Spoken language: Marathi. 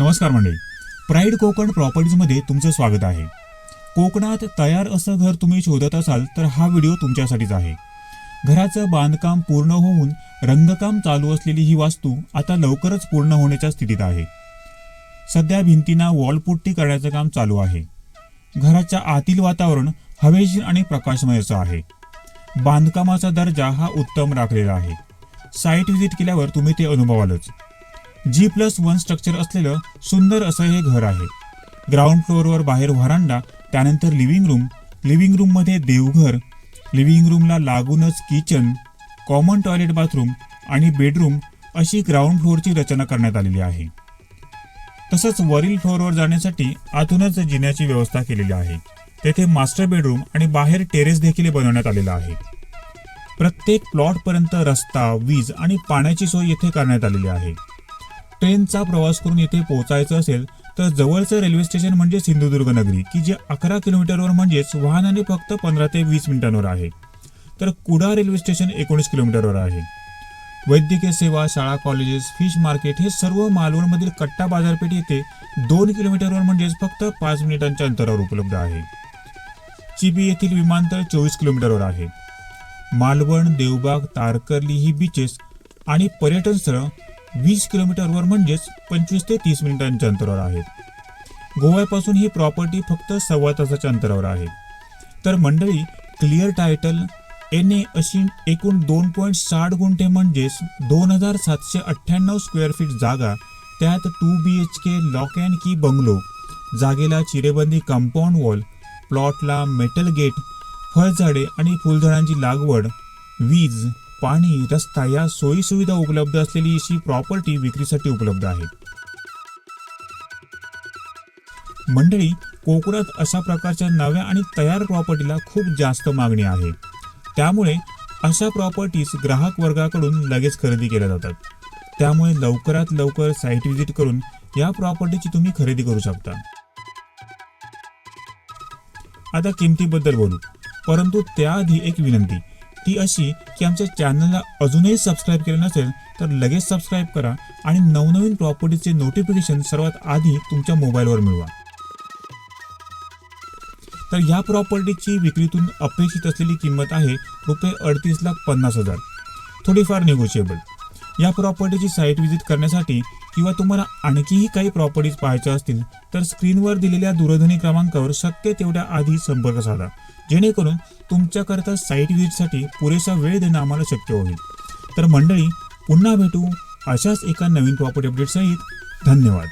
नमस्कार मंडळी. प्राईड कोकण प्रॉपर्टीजमध्ये तुमचं स्वागत आहे. कोकणात तयार असं घर तुम्ही शोधत असाल तर हा व्हिडिओ तुमच्यासाठीच आहे. घराचं बांधकाम पूर्ण होऊन रंगकाम चालू असलेली ही वास्तू आता लवकरच पूर्ण होण्याच्या स्थितीत आहे. सध्या भिंतींना वॉलपुट्टी करण्याचं काम चालू आहे. घराच्या आतील वातावरण हवेशीर आणि प्रकाशमय असं आहे. बांधकामाचा दर्जा हा उत्तम राखलेला आहे. साईट व्हिजिट केल्यावर तुम्ही ते अनुभवालच. जी प्लस वन स्ट्रक्चर असलेलं सुंदर असं हे घर आहे. ग्राउंड फ्लोअरवर बाहेर व्हरांडा त्यानंतर लिव्हिंग रूम लिव्हिंग रूममध्ये देवघर. लिव्हिंग रूमला लागूनच किचन कॉमन टॉयलेट बाथरूम आणि बेडरूम अशी ग्राउंड फ्लोअरची रचना करण्यात आलेली आहे. तसंच वरील फ्लोअरवर जाण्यासाठी आतूनच जिन्याची व्यवस्था केलेली आहे. तेथे मास्टर बेडरूम आणि बाहेर टेरेस देखील बनवण्यात आलेला आहे. प्रत्येक प्लॉटपर्यंत रस्ता वीज आणि पाण्याची सोय येथे करण्यात आलेली आहे. ट्रेनचा प्रवास करून येथे पोहोचायचं असेल तर जवळचं रेल्वे स्टेशन म्हणजे सिंधुदुर्ग नगरी की जे अकरा किलोमीटरवर म्हणजेच वाहनाने फक्त पंधरा ते वीस मिनिटांवर आहे. तर कुडा रेल्वे स्टेशन एकोणीस किलोमीटरवर आहे. वैद्यकीय सेवा शाळा कॉलेजेस फिश मार्केट हे सर्व मालवणमधील कट्टा बाजारपेठ येथे दोन किलोमीटरवर म्हणजेच फक्त पाच मिनिटांच्या अंतरावर उपलब्ध आहे. चिबी येथील विमानतळ चोवीस किलोमीटरवर आहे. मालवण देवबाग तारकर्ली ही बीचेस आणि पर्यटन स्थळं वीस किलोमीटरवर म्हणजेच पंचवीस ते तीस मिनिटांच्या अंतरावर आहेत. गोव्यापासून ही प्रॉपर्टी फक्त सव्वा तासाच्या अंतरावर आहे. तर मंडळी क्लिअर टायटल एन ए अशी एकूण दोन पॉईंट साठ गुंठे म्हणजेच दोन हजार सातशे अठ्ठ्याण्णव स्क्वेअर फीट जागा त्यात two B H K lock and key bungalow जागेला चिरेबंदी कंपाऊंड वॉल प्लॉटला मेटल गेट फळझाडे आणि फुलझाडांची लागवड वीज पाणी रस्ता या सोयीसुविधा उपलब्ध असलेली अशी प्रॉपर्टी विक्रीसाठी उपलब्ध आहे. मंडळी कोकणात अशा प्रकारच्या नव्या आणि तयार प्रॉपर्टीला खूप जास्त मागणी आहे. त्यामुळे अशा प्रॉपर्टीज ग्राहक वर्गाकडून लगेच खरेदी केल्या जातात. त्यामुळे लवकरात लवकर साईट व्हिजिट करून या प्रॉपर्टीची तुम्ही खरेदी करू शकता. आता किमतीबद्दल बोलू. परंतु त्याआधी एक विनंती. ती अशी की आमच्या चॅनलला अजूनही सबस्क्राईब केलं नसेल तर लगेच सबस्क्राईब करा आणि नवनवीन प्रॉपर्टीचे नोटिफिकेशन सर्वात आधी तुमच्या मोबाईलवर मिळवा. तर या प्रॉपर्टीची विक्रीतून अपेक्षित असलेली किंमत आहे रुपये अडतीस लाख पन्नास हजार. थोडीफार निगोशिएबल या प्रॉपर्टीची साईट व्हिजिट करण्यासाठी किंवा तुम्हाला आणखीही काही प्रॉपर्टीज पाहायच्या असतील तर स्क्रीनवर दिलेल्या दूरध्वनी क्रमांकावर शक्य तेवढ्या आधी संपर्क साधा. जेणेकरून तुमच्याकरता साईट विजिटसाठी पुरेसा वेळ देणं आम्हाला शक्य होईल. तर मंडळी पुन्हा भेटू अशाच एका नवीन प्रॉपर्टी अपडेटसहित धन्यवाद.